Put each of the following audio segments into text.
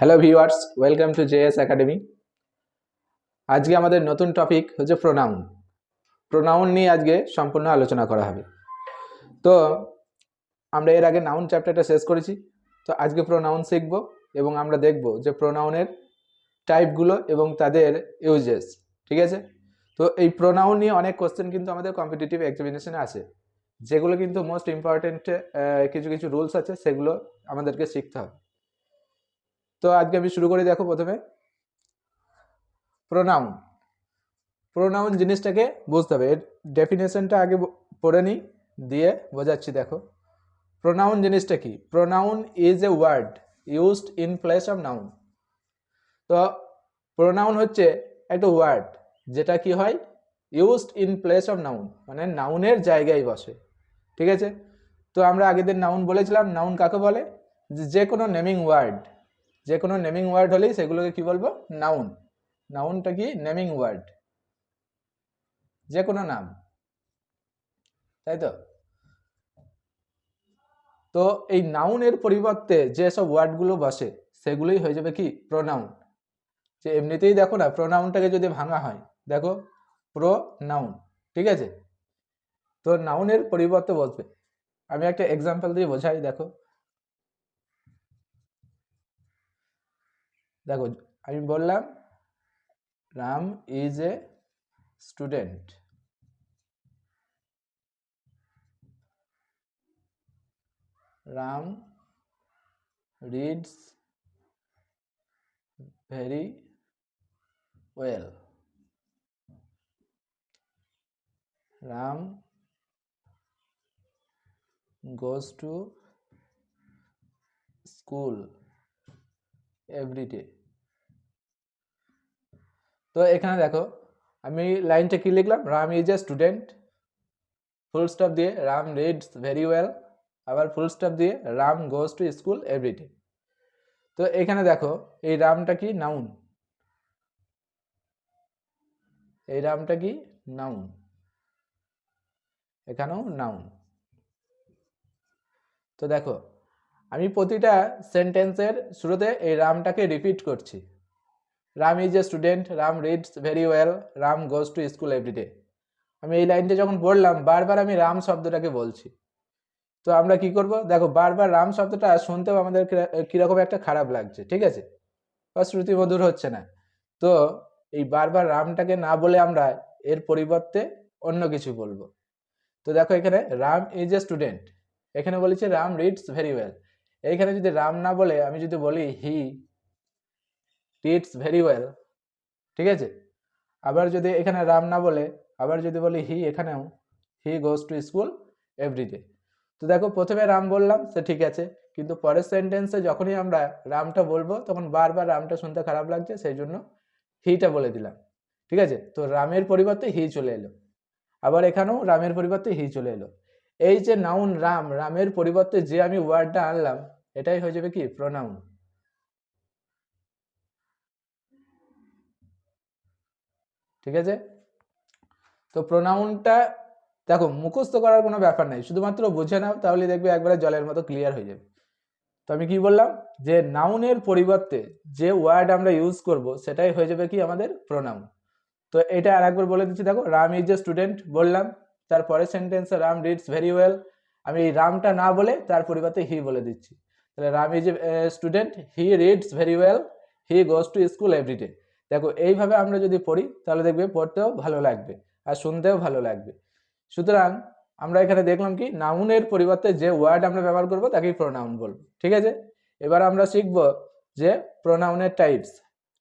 Hello viewers welcome to JS academy আজকে আমাদের নতুন টপিক হচ্ছে প্রোনাউন প্রোনাউন নিয়ে আজকে সম্পূর্ণ আলোচনা করা হবে। তো, আমরা এর আগে নাউন চ্যাপ্টারটা শেষ করেছি। তো আজকে প্রোনাউন শিখব এবং আমরা দেখব যে প্রোনাউনের টাইপগুলো এবং তাদের ইউজেস ঠিক আছে? তো এই প্রোনাউন নিয়ে অনেক কোশ্চেন কিন্তু আমাদের কম্পিটিটিভ এক্সামিনেশনে আছে। যেগুলো কিন্তু মোস্ট ইম্পর্টেন্ট কিছু কিছু রুলস আছে, সেগুলো আমাদেরকে শিখতে হবে। তো আজকে আমি শুরু করে, দেখো প্রথমে। প্রোনাউন প্রোনাউন জিনিসটাকে বুঝতে হবে। এর ডেফিনেশনটা আগে পড়ে নিই, দিয়ে বোঝাচ্ছি, দেখো। প্রোনাউন জিনিসটা কি? Pronoun is a word used in place of noun তো প্রোনাউন হচ্ছে একটা ওয়ার্ড যেটা কি হয়? Used in place of noun মানে নাউনের জায়গায় বসে। ঠিক আছে? তো আমরা আগের দিন নাউন বলেছিলাম নাউন কাকে বলে? যে কোনো নেমিং ওয়ার্ড যে কোনো নেমিং ওয়ার্ড হলেই সেগুলোকে কি বলব? নাউন নাউনটা কি? নেমিং ওয়ার্ড যে কোনো নাম। তাই তো? তো এই নাউনের পরিবর্তে যে সব ওয়ার্ডগুলো বসে, সেগুলোই হয়ে যাবে কি? প্রোনাউন যে এমনিতেই দেখো না প্রোনাউনটাকে যদি ভাঙা হয়, দেখো প্রো নাউন ঠিক আছে? তো নাউনের পরিবর্তে বসবে। আমি একটা এক্সাম্পল দিয়ে বোঝাই, দেখো। দেখো, আমি বললাম Ram is a student Ram reads very well Ram goes to school. Day. তো এখানে দেখো, আমি লাইনটা কি লিখলাম? Ram is a student full stop দিয়ে রাম রিডস ভেরি ওয়েল আবার ফুল স্টপ দিয়ে Ram goes to school everyday তো এখানে দেখো, এই রামটা কি? নাউন এই রামটা কি? নাউন এখানেও নাউন তো দেখো আমি প্রতিটা সেন্টেন্সের শুরুতে এই রামটাকে রিপিট করছি। Ram is a student Ram reads very well Ram goes to school everyday আমি এই লাইনটা যখন পড়লাম বারবার আমি রাম শব্দটাকে বলছি। তো আমরা কি করব? দেখো, বারবার রাম শব্দটা শুনতেও আমাদের কিরা- কীরকম একটা খারাপ লাগছে, ঠিক আছে? বা শ্রুতিমধুর হচ্ছে না। তো এই বারবার রামটাকে না বলে আমরা এর পরিবর্তে অন্য কিছু বলব। তো দেখো এখানে, রাম ইজ এ স্টুডেন্ট এখানে বলেছে, রাম রিডস ভেরি ওয়েল এইখানে যদি রাম না বলে, আমি যদি বলি, হি রিডস ভেরি ওয়েল ঠিক আছে? আবার যদি এখানে রাম না বলে, আবার যদি বলি, হি এখানেও, he goes to school everyday তো দেখো, প্রথমে রাম বললাম, সে ঠিক আছে। কিন্তু পরের সেন্টেন্সে যখনই আমরা রামটা বলব, তখন বারবার রামটা শুনতে খারাপ লাগছে, সেই জন্য হিটা বলে দিলাম, ঠিক আছে? তো রামের পরিবর্তে হি চলে এলো। আবার এখানেও রামের পরিবর্তে হি চলে এলো। এই যে নাউন রাম রামের পরিবর্তে যে আমি ওয়ার্ডটা আনলাম, এটাই হয়ে যাবে কি? প্রোনাউন ঠিক আছে? তো প্রোনাউনটা দেখো, মুখস্থ করার কোনো ব্যাপার নেই। শুধুমাত্র বুঝে নাও, তাহলে দেখবে একবারে জলের মতো ক্লিয়ার হয়ে যাবে। তো আমি কি বললাম? যে নাউনের পরিবর্তে যে ওয়ার্ড আমরা ইউজ করব, সেটাই হয়ে যাবে কি? আমাদের প্রোনাউন তো এটা আর একবার বলে দিচ্ছি, দেখো রাম ইজ এ স্টুডেন্ট বললাম। তারপরে সেন্টেন্সে রাম রিডস ভেরি ওয়েল আমি রামটা না বলে তার পরিবর্তে হি বলে দিচ্ছি। তাহলে Ram is student he reads very well he goes to school everyday দেখো, এইভাবে আমরা যদি পড়ি, তাহলে দেখবে পড়তেও ভালো লাগবে আর শুনতেও ভালো লাগবে। সুতরাং আমরা এখানে দেখলাম কি নাউনের পরিবর্তে যে ওয়ার্ড আমরা ব্যবহার করব, তাকেই প্রোনাউন বলব। ঠিক আছে? এবার আমরা শিখব যে প্রোনাউনের টাইপস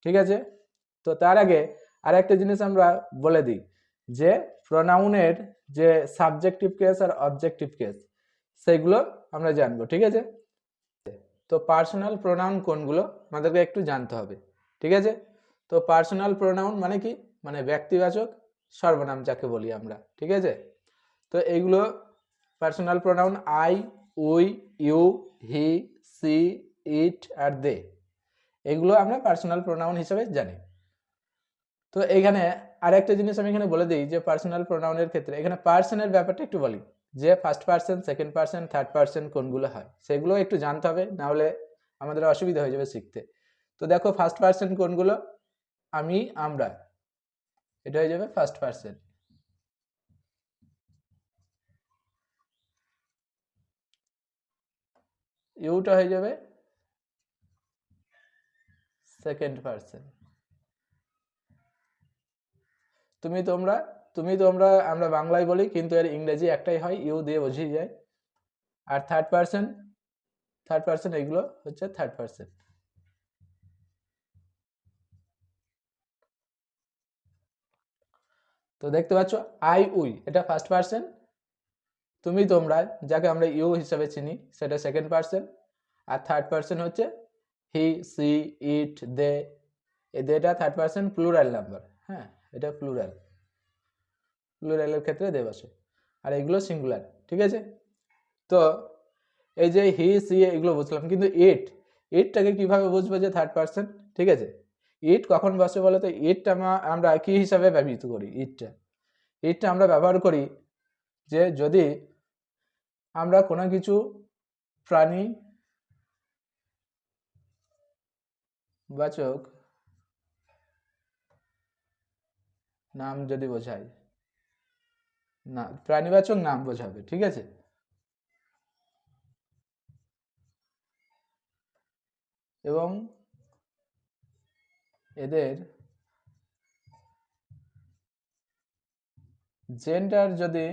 ঠিক আছে? তো তার আগে আর একটা জিনিস আমরা বলে দিই, যে প্রোনাউনের যে সাবজেক্টিভ কেস আর অবজেক্টিভ কেস সেগুলো আমরা জানব, ঠিক আছে? তো পার্সোনাল প্রোনাউন কোনগুলো আমাদেরকে একটু জানতে হবে, ঠিক আছে? তো পার্সোনাল প্রোনাউন মানে কি? মানে ব্যক্তিবাচক সর্বনাম যাকে বলি আমরা, ঠিক আছে? তো এইগুলো personal pronoun I we you he she it R they এগুলো আমরা পার্সোনাল প্রোনাউন হিসাবে জানি। তো এখানে আর একটা জিনিস আমি এখানে বলে দিই যে পার্সোনাল প্রোনাউনের ক্ষেত্রে, এখানে পার্সনের ব্যাপারটা একটু বলি, যে first person second person third person কোনগুলো হয়, সেগুলো একটু জানতে হবে নাহলে আমাদের অসুবিধা হয়ে যাবে শিখতে। তো দেখো ফার্স্ট পার্সন কোনগুলো? আমি, আমরা। এটা হয়ে যাবে ফার্স্ট পার্সন ইউটা হয়ে যাবে সেকেন্ড পার্সন তুমি তোমরা তুমি তোমরা, আমরা বাংলায় বলি, কিন্তু এর ইংরেজি একটাই হয়, ইউ দিয়ে বোঝিয়ে যায়। আর থার্ড পার্সন থার্ড পার্সন এগুলো হচ্ছে থার্ড পার্সন তো দেখতে পাচ্ছ আই উই এটা ফার্স্ট পার্সন তুমি তোমরা, যাকে আমরা ইউ হিসাবে চিনি, সেটা সেকেন্ড পার্সন আর থার্ড পার্সন হচ্ছে হি সি ইট দে এ দেটা থার্ড পার্সন প্লুরাল নাম্বার হ্যাঁ। এটা প্লুরাল প্লুরালের ক্ষেত্রে দে বসে আর এগুলো সিঙ্গুলার ঠিক আছে? তো এই যে হি সি এগুলো বুঝলাম, কিন্তু ইট ইটটাকে কীভাবে বুঝব যে থার্ড পার্সন ঠিক আছে? ইট কখন বসে বলো তো ইটটা আমরা কি হিসাবে ব্যবহৃত করি? ইটটা ইটটা আমরা ব্যবহার করি যে যদি আমরা কোনো কিছু প্রাণী, বাচক নাম যদি বোঝায় না, প্রাণীবাচক নাম বোঝাবে, ঠিক আছে? এবং এদের জেন্ডার যদি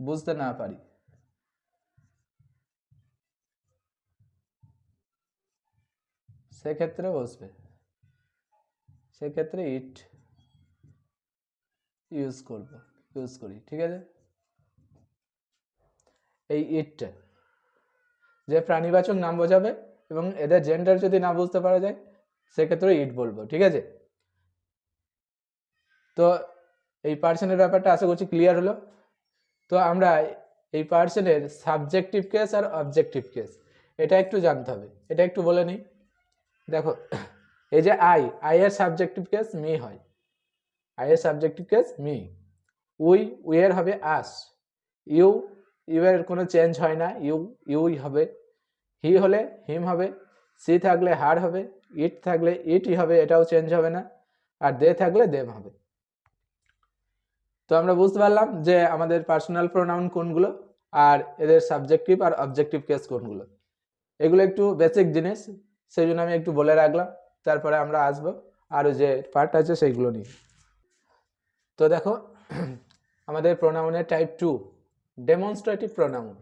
বুঝতে না পারি, সেক্ষেত্রে বসবে। সেক্ষেত্রে ইট ইউজ করব ইউজ করি, ঠিক আছে? এই ইটটা যে প্রাণীবাচক নাম বোঝাবে এবং এদের জেন্ডার যদি না বুঝতে পারা যায় সেক্ষেত্রে ইট বলব, ঠিক আছে? তো এই পার্সনের ব্যাপারটা আশা করছি ক্লিয়ার হলো। তো আমরা এই পার্সনের সাবজেক্টিভ কেস আর অবজেক্টিভ কেস এটা একটু জানতে হবে, এটা একটু বলে নিই। দেখো, এই যে আই আই এর সাবজেক্টিভ কেস মি হয়। আই এর subjective case me we we এর হবে আস ইউ ইউ এর কোনো চেঞ্জ হয় না ইউ ইউই হবে। হি হলে হিম হবে। সি থাকলে হার হবে। ইট থাকলে ইটই হবে, এটাও চেঞ্জ হবে না। আর দে থাকলে দেম হবে। তো আমরা বুঝতে পারলাম যে আমাদের পার্সোনাল প্রোনাউন কোনগুলো আর এদের সাবজেক্টিভ আর অবজেক্টিভ কেস কোনগুলো। এগুলো একটু বেসিক জিনিস, সেই জন্য আমি একটু বলে রাখলাম। তারপরে আমরা আসব। আরও যে পার্ট আছে, সেইগুলো নিয়ে। তো দেখো, আমাদের প্রোনাউনের টাইপ টু ডেমনস্ট্রেটিভ প্রোনাউন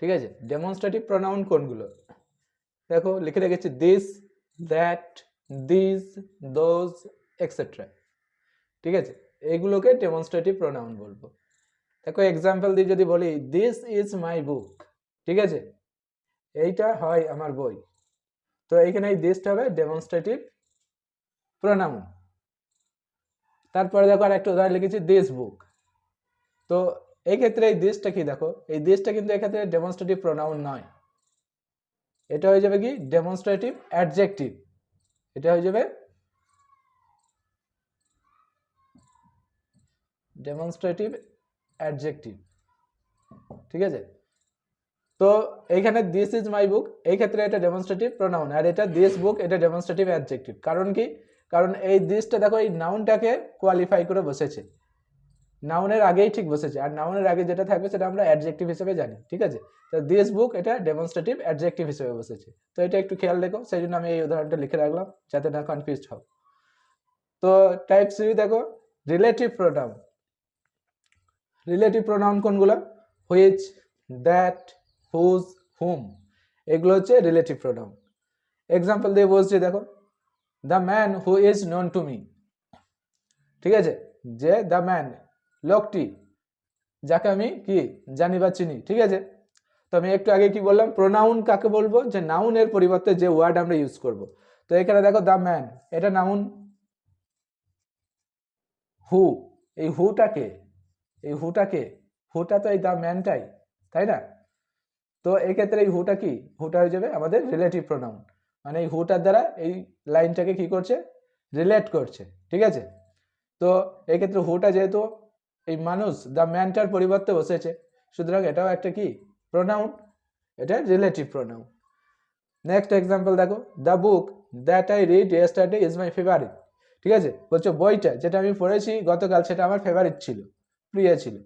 ঠিক আছে? ডেমনস্ট্রেটিভ প্রোনাউন কোনগুলো? দেখো, লিখে রেখেছি this that this those etcetera ঠিক আছে? এইগুলোকে ডেমনস্ট্রেটিভ প্রোনাউন বলব। দেখো এক্সাম্পল দিয়ে যদি বলি দিস ইজ মাই বুক ঠিক আছে? এইটা হয় আমার বই। তো এইখানে এই দিসটা হবে ডেমনস্ট্রেটিভ প্রোনাউন তারপরে দেখো আর একটা উদাহরণ লিখেছি দিস বুক তো এই ক্ষেত্রে এই দিসটা কি দেখো, এই দিসটা কিন্তু এক্ষেত্রে ডেমনস্ট্রেটিভ প্রোনাউন নয়। এটা হয়ে যাবে কি? ডেমনস্ট্রেটিভ অ্যাডজেক্টিভ এটা হয়ে যাবে ডেমনস্ট্রেটিভ অ্যাডজেক্টিভ ঠিক আছে? তো এইখানে দিস ইজ মাই বুক এই ক্ষেত্রে এটা ডেমনস্ট্রেটিভ প্রোনাউন আর এটা দিস বুক এটা ডেমনস্ট্রেটিভ অ্যাডজেক্টিভ কারণ কি? কারণ এই দিসটা দেখো, এই নাউনটাকে কোয়ালিফাই করে বসেছে। নাউনের আগেই ঠিক বসেছে। আর নাউনের আগে যেটা থাকবে, সেটা আমরা অ্যাডজেক্টিভ হিসেবে জানি, ঠিক আছে? তো দিস বুক এটা ডেমনস্ট্রেটিভ অ্যাডজেক্টিভ হিসেবে বসেছে। তো এটা একটু খেয়াল রেখো, সেই জন্য আমি এই উদাহরণটা লিখে রাখলাম, যাতে না কনফিউজড হও। তো টাইপ সি দেখো রিলেটিভ প্রোনাউন রিলেটিভ প্রোনাউন কোনগুলো? হুইচ দ্যাট হুজ হুম এগুলো হচ্ছে রিলেটিভ প্রোনাউন এক্সাম্পল দিয়ে বলছি দেখো। The man who is known to me ঠিক আছে? যে দ্য ম্যান লোকটি, যাকে আমি কি জানি বা চিনি, ঠিক আছে? তো আমি একটু আগে কি বললাম? প্রোনাউন কাকে বলব? যে নাউনের পরিবর্তে যে ওয়ার্ড আমরা ইউজ করব। তো এখানে দেখো দ্য ম্যান এটা নাউন হু এই হুটাকে এই হুটাকে হুটা তো এই দ্য ম্যানটাই তাই না? তো এক্ষেত্রে এই হুটা কি? হুটা হয়ে যাবে আমাদের রিলেটিভ প্রোনাউন মানে এই হুটার দ্বারা এই লাইনটাকে কি করছে? রিলেট করছে, ঠিক আছে? তো এক্ষেত্রে হুটা যেহেতু এই মানুষ দ্য ম্যানটার পরিবর্তে বসেছে, সুতরাং এটাও একটা কি? প্রোনাউন এটা রিলেটিভ প্রোনাউন নেক্সট এক্সাম্পল দেখো the book that I read yesterday is my favourite ঠিক আছে? বলছো বইটা যেটা আমি পড়েছি গতকাল সেটা আমার ফেভারিট ছিল, প্রিয় ছিল।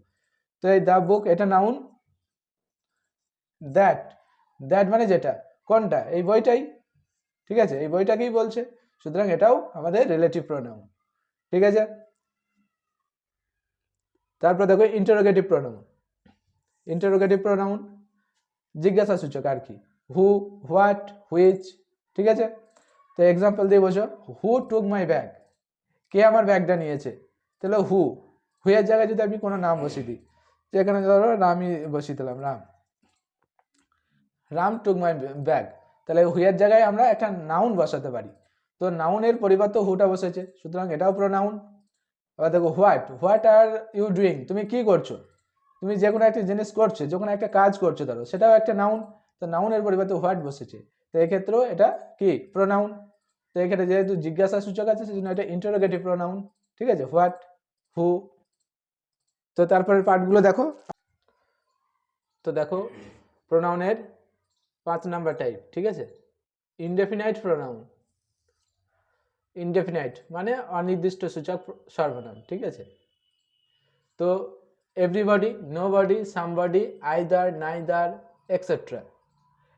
তো এই দ্য বুক এটা নাউন দ্যাট দ্যাট মানে যেটা, কোনটা? এই বইটাই ঠিক আছে? এই বইটাকেই বলছে। সুতরাং এটাও আমাদের রিলেটিভ প্রোনাউন ঠিক আছে? তারপর দেখো ইন্টারোগেটিভ প্রোনাউন ইন্টারোগেটিভ প্রোনাউন জিজ্ঞাসা সূচক আর কি। হু হোয়াট হুইচ ঠিক আছে? তো এক্সাম্পল দিয়ে বোঝো। হু টুক মাই ব্যাগ কে আমার ব্যাগটা নিয়েছে? তাহলে হু হুয়ের জায়গায় যদি আমি কোনো নাম বসিয়ে দিই, যেখানে ধরো রামই বসিয়ে দিলাম, Ram. Ram took my bag তাহলে হুয়ের জায়গায় আমরা একটা নাউন বসাতে পারি। তো নাউনের পরিবর্তে হুটা বসেছে? সুতরাং এটাও পুরো নাউন এবার দেখো what what are you doing তুমি কি করছ? তুমি যে কোনো একটা জিনিস করছ, যে কোনো একটা কাজ করছ, ধরো, সেটাও একটা নাউন তো নাউনের পরিবর্তে হোয়াট বসেছে? তো এক্ষেত্রেও এটা কি? প্রোনাউন তো এক্ষেত্রে যেহেতু জিজ্ঞাসা সূচক আছে, সেজন্য এটা ইন্টারোগেটিভ প্রোনাউন ঠিক আছে? হোয়াট হু তো তারপরের পার্টগুলো দেখো। তো দেখো প্রোনাউনের পাঁচ নাম্বার টাইপ ঠিক আছে? ইনডেফিনাইট প্রোনাউন ইনডেফিনাইট মানে অনির্দিষ্ট সূচক সর্বনাম, ঠিক আছে? তো everybody nobody somebody either neither etcetera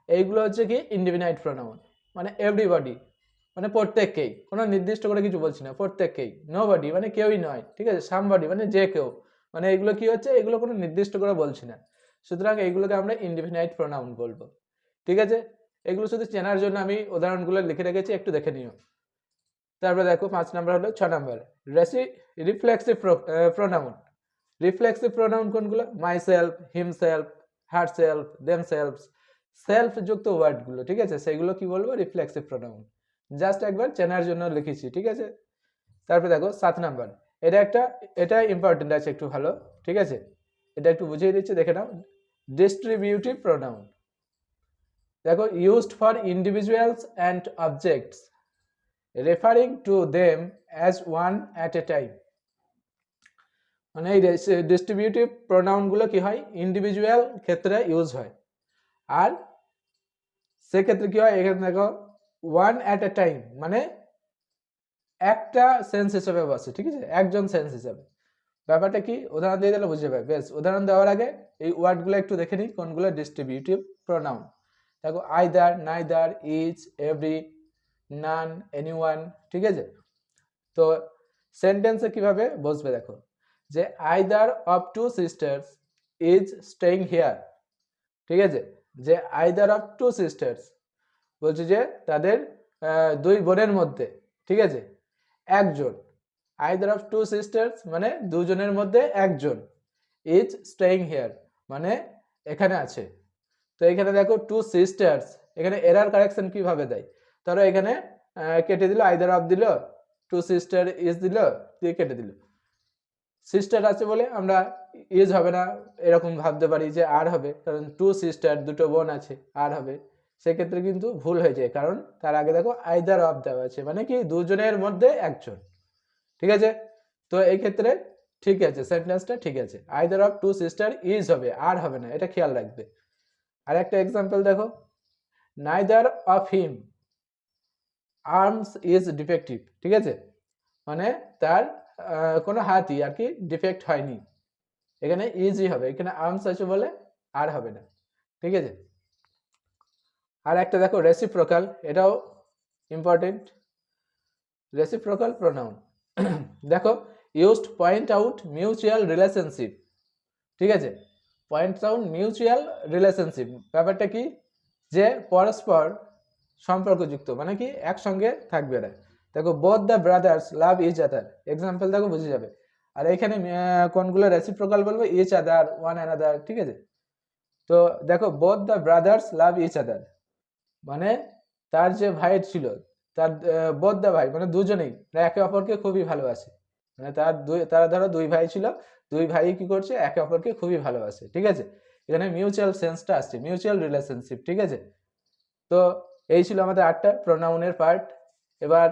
এইগুলো হচ্ছে কি ইনডেফিনাইট প্রোনাউন মানে এভরিবডি মানে প্রত্যেককেই। কোনো নির্দিষ্ট করে কিছু বলছি না, প্রত্যেককেই। নো বডি মানে কেউই নয়, ঠিক আছে? সামবডি মানে যে কেউ। মানে এগুলো কি হচ্ছে? এগুলো কোনো নির্দিষ্ট করে বলছি না। সুতরাং এইগুলোকে আমরা ইনডিফিনাইট প্রোনাউন বলব। ঠিক আছে? এগুলো শুধু চেনার জন্য আমি উদাহরণগুলো লিখে রেখেছি, একটু দেখে নিও। তারপরে দেখো, পাঁচ নাম্বার হলো ছ নাম্বার। রেসি, রিফ্লেক্সিভ প্রোনাউন। রিফ্লেক্সিভ প্রোনাউন কোনগুলো? Myself himself herself themself self যুক্ত ওয়ার্ডগুলো, ঠিক আছে? সেগুলো কি বলব? Reflexive pronoun. জাস্ট একবার চেনার জন্য লিখেছি, ঠিক আছে? তারপরে দেখো, সাত নাম্বার। এটা একটা, এটা ইম্পর্টেন্ট আছে একটু ভালো, ঠিক আছে? এটা একটু বুঝিয়ে দিচ্ছি, দেখে নাও। ডিস্ট্রিবিউটিভ প্রোনাউন দেখো used for individuals and objects referring to them as one at a time মানে এই ডিস্ট্রিবিউটিভ প্রোনাউনগুলো কি হয়? ইন্ডিভিজুয়াল ক্ষেত্রে ইউজ হয়। আর সেক্ষেত্রে কি হয়? এখানে দেখো ওয়ান অ্যাট এ টাইম মানে একটা সেন্স হিসেবে বসে, ঠিক আছে? একজন সেন্স হিসেবে। ব্যাপারটা কি? উদাহরণ দিয়ে দিলে বুঝে যাবে। বেশ, উদাহরণ দেওয়ার আগে এই ওয়ার্ডগুলো একটু দেখে নিই, কোনগুলো ডিস্ট্রিবিউটিভ প্রোনাউন দেখো either neither each every none anyone ঠিক আছে? তো সেন্টেন্সে কীভাবে বসবে দেখো? যে either of two sisters is staying here ঠিক আছে? যে আইদার অফ টু সিস্টার্স বলছে যে তাদের দুই বোনের মধ্যে, ঠিক আছে? একজন। আইদার অফ টু সিস্টার্স মানে দুজনের মধ্যে একজন ইজ স্টেইং হিয়ার মানে এখানে আছে। তো এখানে দেখো টু সিস্টার্স এখানে এরার কারেকশন কীভাবে দেয়? তারা এখানে কেটে দিল আইদার অফ দিল টু সিস্টার ইজ দিল, দিয়ে কেটে দিল। সিস্টার আছে বলে আমরা ইজ হবে না, এরকম ভাবতে পারি যে আর হবে, কারণ টু সিস্টার দুটো বোন আছে আর হবে। সেক্ষেত্রে কিন্তু ভুল হয়ে যায়, কারণ তার আগে দেখো আইদার অফ দেওয়া আছে মানে কি দুজনের মধ্যে একজন। ঠিক আছে? তো এই ক্ষেত্রে ঠিক আছে সেন্টেন্সটা ঠিক আছে। Either of two sister is হবে আর হবে না, এটা খেয়াল রাখবে। আর একটা এক্সাম্পল দেখো। Neither of him arms is defective ঠিক আছে? মানে তার কোনো হাতই আর কি ডিফেক্ট হয়নি। এখানে ইজি হবে, এখানে আর্মস আছে বলে আর হবে না, ঠিক আছে? আর একটা দেখো রেসিপ্রোকাল এটাও ইম্পর্টেন্ট রেসিপ্রোকাল প্রোনাউন দেখো used point out mutual relationship ঠিক আছে? Point out mutual relationship. ব্যাপারটা কি? যে পরস্পর সম্পর্কযুক্ত মানে কি? একসঙ্গে থাকবে এরা দেখো both the brothers love each other example দেখো, বুঝে যাবে। আর এখানে কোনগুলো রেসিপ্রোকাল বলব? ইচ আদার ওয়ান অ্যানাদার ঠিক আছে? তো দেখো both the brothers love each other মানে তার যে ভাই ছিল, তার বোধ দা ভাই মানে দুজনেই তারা একে অপরকে খুবই ভালোবাসে। মানে তার দুই, তারা ধরো দুই ভাই ছিল দুই ভাই কি করছে? একে অপরকে খুবই ভালোবাসে, ঠিক আছে? এখানে মিউচুয়াল সেন্সটা আসছে মিউচুয়াল রিলেশনশিপ ঠিক আছে? তো এই ছিল আমাদের আটটা প্রোনাউনের পার্ট এবার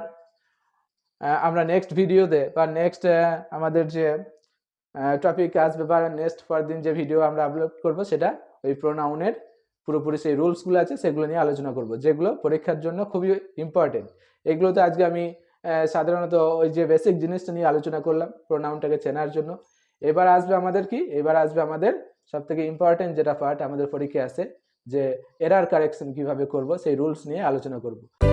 আমরা নেক্সট ভিডিওতে বা নেক্সট আমাদের যে টপিক আসবে বা নেক্সট পরের দিন যে ভিডিও আমরা আপলোড করব, সেটা ওই প্রোনাউনের পুরোপুরি সেই রুলসগুলো আছে, সেগুলো নিয়ে আলোচনা করব, যেগুলো পরীক্ষার জন্য খুবই ইম্পর্টেন্ট এগুলোতে আজকে আমি সাধারণত ওই যে বেসিক জিনিসটা নিয়ে আলোচনা করলাম প্রোনাউনটাকে চেনার জন্য। এবার আসবে আমাদের কি? এবার আসবে আমাদের সব থেকে ইম্পর্টেন্ট যেটা পার্ট আমাদের পরীক্ষায় আছে, যে এরার কারেকশন কীভাবে করব, সেই রুলস নিয়ে আলোচনা করব।